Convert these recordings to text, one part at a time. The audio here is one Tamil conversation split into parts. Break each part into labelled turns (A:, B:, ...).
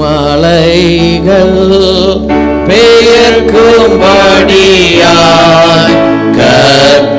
A: மலைகள் பெயர்க்கும்படியாய் கர்த்தர்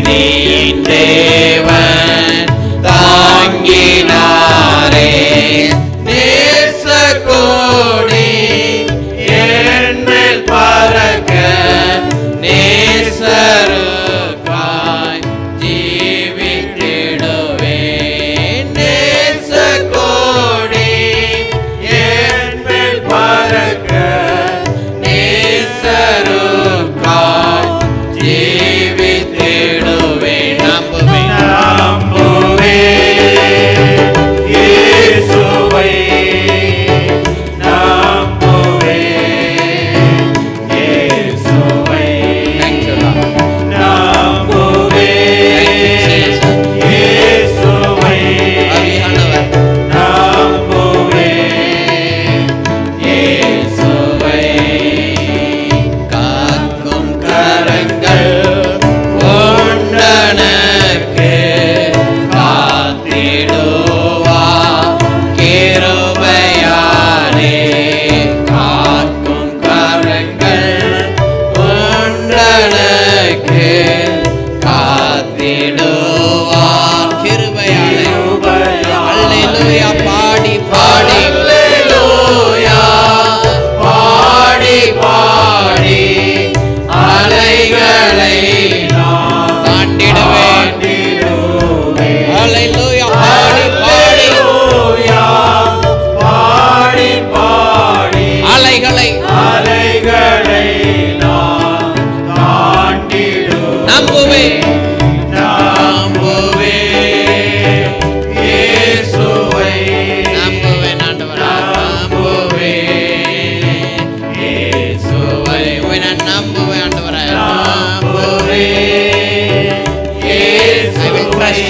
A: போராட்டம் வந்தோம் நீதியின் தேவன்